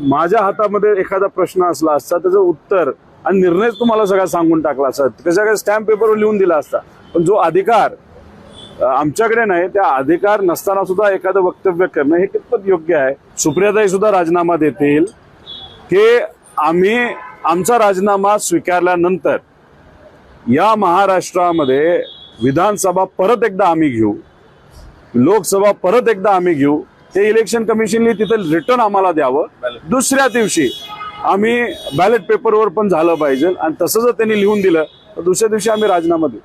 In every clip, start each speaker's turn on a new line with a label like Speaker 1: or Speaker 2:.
Speaker 1: माझ्या हातामध्ये एखादा प्रश्न असला असता त्याचं उत्तर आणि निर्णय तुम्हाला सगळा सांगून टाकला असता त्याच्या काही स्टॅम्प पेपरवर लिहून दिला असता. पण जो अधिकार आमच्याकडे नाही त्या अधिकार नसताना सुद्धा एखादं वक्तव्य करणं हे कितपत योग्य आहे? सुप्रियाताई सुद्धा राजीनामा देतील. की आम्ही आमचा राजीनामा स्वीकारल्यानंतर या महाराष्ट्रामध्ये विधानसभा परत एकदा आम्ही घेऊ लोकसभा परत एकदा आम्ही घेऊ ते इलेक्शन कमिशनने तिथं रिटर्न आम्हाला द्यावं. दुसऱ्या दिवशी आम्ही बॅलेट पेपरवर पण झालं पाहिजे आणि तसं जर त्यांनी लिहून दिलं तर दुसऱ्या दिवशी आम्ही राजीनामा देऊ.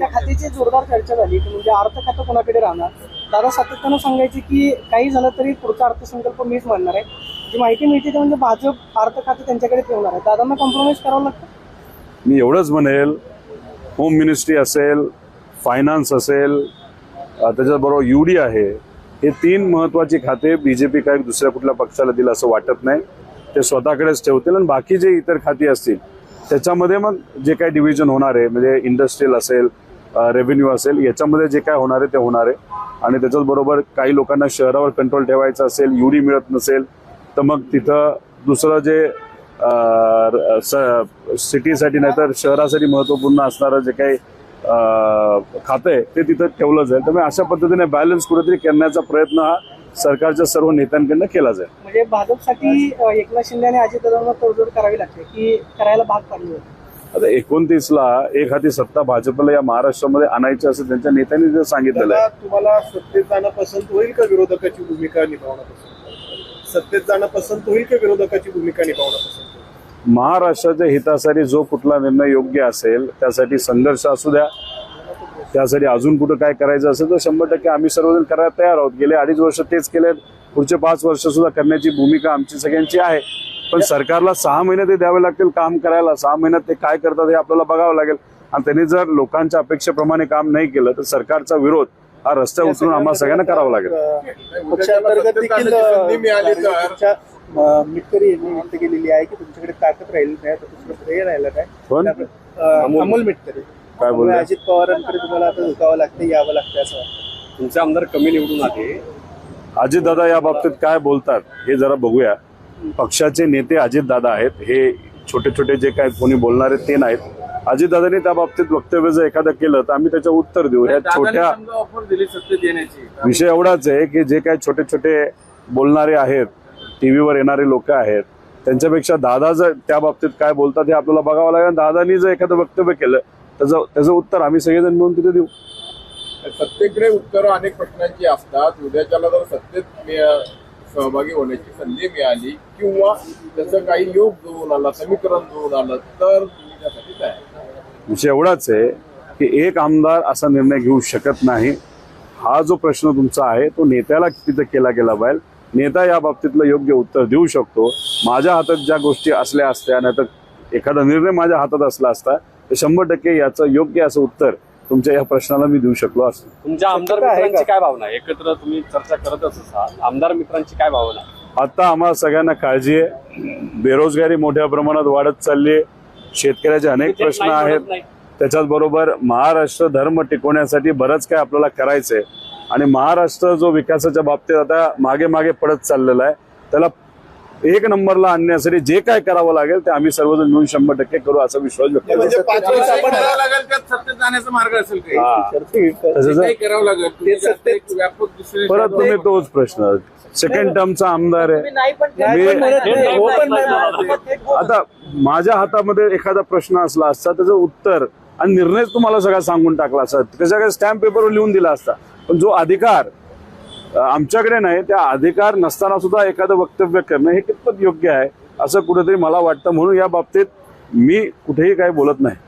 Speaker 2: खात्याची जोरदार चर्चा झाली की म्हणजे अर्थ खातं कोणाकडे राहणार? दादा सातत्यानं सांगायचे की काही झालं तरी पुढचा अर्थसंकल्प मीच मानणार आहे. जी माहिती मिळते ते म्हणजे भाजप अर्थ खातं त्यांच्याकडे ठेवणार आहे. दादांना कॉम्प्रोमाइज करावं लागतं?
Speaker 1: मी एवढंच म्हणेल होम मिनिस्ट्री असेल फायनान्स असेल त्याच्याबरोबर युडी आहे. हे तीन महत्वाची खाते बीजेपी काय दुसऱ्या कुठल्या पक्षाला दिलं असं वाटत नाही. ते स्वतःकडेच ठेवतील आणि बाकी जे इतर खाती असतील त्याच्यामध्ये मग जे काय डिव्हिजन होणार आहे म्हणजे इंडस्ट्रीयल असेल रेव्हेन्यू असेल याच्यामध्ये जे काय होणार आहे ते होणार आहे. आणि त्याच्याच बरोबर काही लोकांना शहरावर कंट्रोल ठेवायचा असेल युडी मिळत नसेल तर मग तिथं दुसरं जे सिटीसाठी नाही तर शहरासाठी महत्त्वपूर्ण असणारं जे काही खातं आहे ते तिथं ठेवलं जाईल त्यामुळे अशा पद्धतीने बॅलन्स कुठेतरी करण्याचा प्रयत्न हा सरकारच्या सर्व नेत्यांकडनं केला जाईल
Speaker 2: म्हणजे भाजपसाठी एकनाथ शिंदे आणि अजितदादांना तडजोड करावी लागते की करायला भाग पाडली होती
Speaker 1: आता एकोणतीसला एक हाती सत्ता भाजपला या महाराष्ट्रामध्ये आणायची असं त्यांच्या नेत्यांनी जे सांगितलेलं आहे
Speaker 3: दादा, तुम्हाला सत्तेत जाणं पसंत होईल का विरोधकाची भूमिका निभावणं पसंत? सत्तेत जाणं पसंत होईल का विरोधकाची भूमिका निभावणं पसंत?
Speaker 1: महाराष्ट्राच्या हितासाठी जो कुठला निर्णय योग्य असेल त्यासाठी संघर्ष असू द्या. त्यासाठी अजून कुठं काय करायचं असेल तर शंभर टक्के आम्ही सर्वजण करायला तयार आहोत. गेले अडीच वर्ष तेच केले पुढचे पाच वर्ष सुद्धा करण्याची भूमिका आमची सगळ्यांची आहे. पण सरकारला सहा महिने ते द्यावे लागतील काम करायला. सहा महिन्यात ते काय करतात हे आपल्याला बघावं लागेल. आणि त्यांनी जर लोकांच्या अपेक्षेप्रमाणे काम नाही केलं तर सरकारचा विरोध हा रस्त्यावर उतरून आम्हाला सगळ्यांना करावं लागेल.
Speaker 2: मिटकरी यांनी व्यक्त केलेली आहे की तुमच्याकडे ताकद राहील नाही तर दुसरं श्रेय राहिलं काय अं, अमोल. मिटकरी
Speaker 1: काय बोलले?
Speaker 2: अजित पवारांकडे तुम्हाला आता झुकावं लागतं यावं लागतं असं वाटतं.
Speaker 4: तुमचे आमदार कमी निवडून आले.
Speaker 1: अजितदादा या बाबतीत काय बोलतात हे जरा बघूया. पक्षाचे नेते अजितदादा आहेत. हे छोटे छोटे जे काय कोणी बोलणारे ते नाहीत. अजितदादांनी त्या बाबतीत वक्तव्य जर एखादं केलं तर आम्ही त्याचं उत्तर देऊ. ह्या छोट्या
Speaker 4: ऑफर दिली सत्तेत येण्याची.
Speaker 1: विषय एवढाच आहे की जे काही छोटे छोटे बोलणारे आहेत टीव्हीवर येणारे लोक आहेत त्यांच्यापेक्षा दादा जर त्या बाबतीत काय बोलतात हे आपल्याला बघावं लागेल. दादानी जर एखादं वक्तव्य केलं त्याचं त्याचं उत्तर आम्ही सगळेजण मिळून तिथे देऊ.
Speaker 3: सत्तेकडे उत्तरं अनेक प्रश्नांची असतात. उद्याच्याला जर सत्तेत सहभागी होण्याची संधी मिळाली किंवा त्याचं काही योग जुळून आला समीकरण जुळून आलं तर
Speaker 1: विषय एवढाच आहे की एक आमदार असा निर्णय घेऊ शकत नाही. हा जो प्रश्न तुमचा आहे तो नेत्याला तिथं केला गेला पाहिजे. नेता या बाबतीतलं योग्य उत्तर देऊ शकतो माझ्या हातात ज्या गोष्टी असल्या असत्या नाही तर एखादा निर्णय माझ्या हातात असला असता तर शंभर टक्के याचं योग्य असं उत्तर तुमच्या या प्रश्नाला मी देऊ शकलो असतो
Speaker 4: तुमच्या आमदार मित्रांची? काय भावना? एकत्र तुम्ही चर्चा करतच असाल आमदार मित्रांची काय भावना?
Speaker 1: आता आम्हाला सगळ्यांना काळजी आहे बेरोजगारी मोठ्या प्रमाणात वाढत चालली आहे शेतकऱ्याचे अनेक प्रश्न आहेत. त्याच्याच बरोबर महाराष्ट्र धर्म टिकवण्यासाठी बरंच काय आपल्याला करायचंय आणि महाराष्ट्र जो विकासाच्या बाबतीत आता मागे मागे पडत चाललेला आहे त्याला एक नंबरला आणण्यासाठी जे काय करावं लागेल ते आम्ही सर्वजण मिळून शंभर टक्के करू असा विश्वास व्यक्त करतो.
Speaker 3: म्हणजे
Speaker 1: हा.
Speaker 5: दुसरे
Speaker 1: परत तुम्ही तोच प्रश्न. सेकंड टर्मचा आमदार आहे.
Speaker 4: हो
Speaker 1: आता माझ्या हातामध्ये एखादा प्रश्न असला असता त्याचं उत्तर आणि निर्णय तुम्हाला सगळा सांगून टाकला असता त्याच्या काय स्टॅम्प पेपरवर लिहून दिला असता पण जो अधिकार आमच्याकडे नाही त्या अधिकार नसताना सुद्धा एखादं वक्तव्य करणं हे कितपत योग्य आहे असं कुठेतरी मला वाटतं. म्हणून या बाबतीत मी कुठेही काही बोलत नाही.